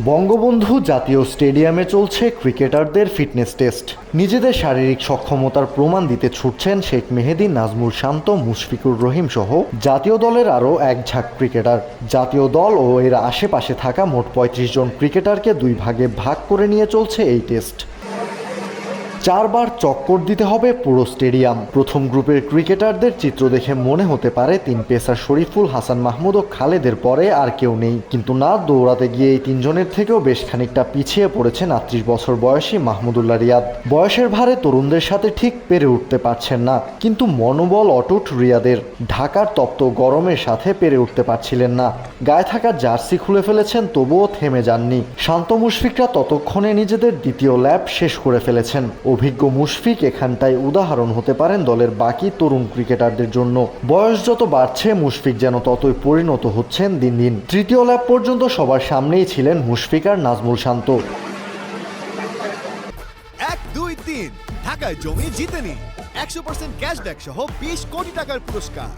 বঙ্গবন্ধু জাতীয় স্টেডিয়ামে চলছে ক্রিকেটারদের ফিটনেস টেস্ট। নিজেদের শারীরিক সক্ষমতার প্রমাণ দিতে ছুটছেন শেখ মেহেদি, নাজমুল শান্ত, মুশফিকুর রহিম সহ জাতীয় দলের আরও এক ঝাঁক ক্রিকেটার। জাতীয় দল ও এর আশেপাশে থাকা মোট পঁয়ত্রিশ জন ক্রিকেটারকে দুই ভাগে ভাগ করে নিয়ে চলছে এই টেস্ট। চারবার চক্কর দিতে হবে পুরো স্টেডিয়াম। প্রথম গ্রুপের ক্রিকেটারদের চিত্র দেখে মনে হতে পারে তিন পেসার শরীফুল হাসান মাহমুদ ও খালেদের পরে আর কেউ নেই। কিন্তু না, দৌড়াতে গিয়ে এই তিনজনের থেকেও বেশ খানিকটা পিছিয়ে পড়েছেন আটত্রিশ বছর বয়সী মাহমুদুল্লাহ রিয়াদ। বয়সের ভারে তরুণদের সাথে ঠিক পেরে উঠতে পারছেন না, কিন্তু মনোবল অটুট রিয়াদের। ঢাকার তপ্ত গরমের সাথে পেরে উঠতে পারছিলেন না। গায়ে থাকা জার্সি খুলে ফেলেছেন, তবুও থেমে যাননি। শান্ত মুশফিকরা ততক্ষণে নিজেদের দ্বিতীয় ল্যাব শেষ করে ফেলেছেন। অভিজ্ঞ মুশফিক এখানটায় উদাহরণ হতে পারেন দলের বাকি তরুণ ক্রিকেটারদের জন্য। বয়স যত বাড়ছে, মুশফিক যেন ততই পরিণত হচ্ছেন দিন দিন। তৃতীয় ল্যাব পর্যন্ত সবার সামনেই ছিলেন মুশফিক আর নাজমুল শান্ত। এক, দুই, তিন। ঢাকায় জমি জিতে একশো পার্সেন্ট ক্যাশব্যাক সহ বিশ কোটি টাকার পুরস্কার।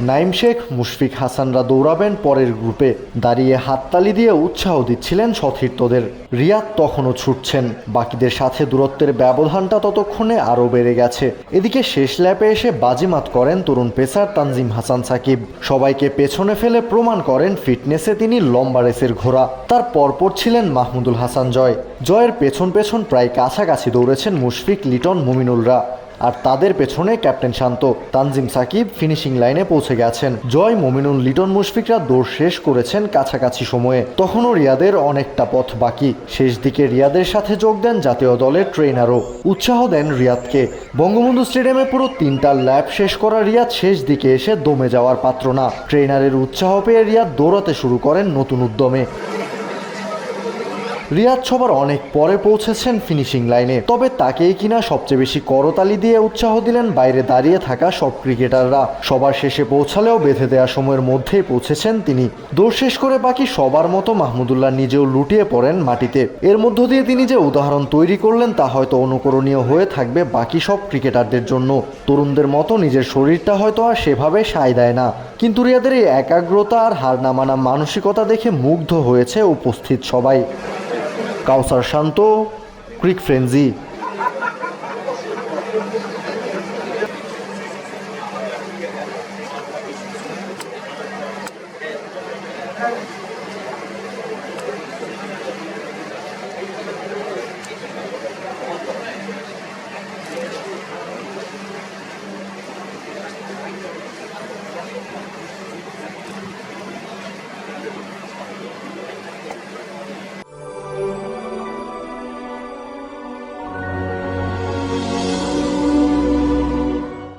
নাইম শেখ, মুশফিক হাসানরা দৌড়াবেন পরের গ্রুপে। দাঁড়িয়ে হাততালি দিয়ে উৎসাহ দিচ্ছিলেন সতীর্থদের। রিয়াদ তখনও ছুটছেন। বাকিদের সাথে দূরত্বের ব্যবধানটা ততক্ষণে আরও বেড়ে গেছে। এদিকে শেষ ল্যাপে এসে বাজিমাত করেন তরুণ পেসার তানজিম হাসান সাকিব। সবাইকে পেছনে ফেলে প্রমাণ করেন ফিটনেসে তিনি লম্বা রেসের ঘোড়া। তার পরপর ছিলেন মাহমুদুল হাসান জয়। জয়ের পেছন পেছন প্রায় কাছাকাছি দৌড়েছেন মুশফিক, লিটন, মুমিনুলরা। আর তাদের পেছনে captain Shanto. Tanzim Sakib finishing line পৌঁছে গেছেন। জয় মমিনুল, লিটন মুশফিকরা দৌড় শেষ করেছেন কাছাকাছি সময়ে। তখনও রিয়াদের অনেকটা পথ বাকি। শেষ দিকে রিয়াদের সাথে যোগ দেন জাতীয় দলের ট্রেনারও উৎসাহ দেন রিয়াদকে। বঙ্গবন্ধু স্টেডিয়ামে পুরো তিনটা ল্যাব শেষ করা রিয়াদ শেষ দিকে এসে দমে যাওয়ার পাত্র না। ট্রেনারের উৎসাহ পেয়ে রিয়াদ দৌড়াতে শুরু করেন নতুন উদ্যমে। রিয়াদ সবার অনেক পরে পৌঁছেছেন ফিনিশিং লাইনে তবে তাকেই কিনা সবচেয়ে বেশি করতালি দিয়ে উৎসাহ দিলেন বাইরে দাঁড়িয়ে থাকা সব ক্রিকেটাররা সবার শেষে পৌঁছালেও বেঁধে দেওয়া সময়ের মধ্যেই পৌঁছেছেন তিনি। দৌড় শেষ করে বাকি সবার মতো মাহমুদুল্লাহ নিজেও লুটিয়ে পড়েন মাটিতে। এর মধ্য দিয়ে তিনি যে উদাহরণ তৈরি করলেন তা হয়তো অনুকরণীয় হয়ে থাকবে বাকি সব ক্রিকেটারদের জন্য। তরুণদের মতো নিজের শরীরটা হয়তো আর সেভাবে সায় দেয় না। কিন্তু রিয়াদের এই একাগ্রতা আর হার না মানা মানসিকতা দেখে মুগ্ধ হয়েছে উপস্থিত সবাই। কাউসার শান্ত ক্রিক ফ্রেন্সি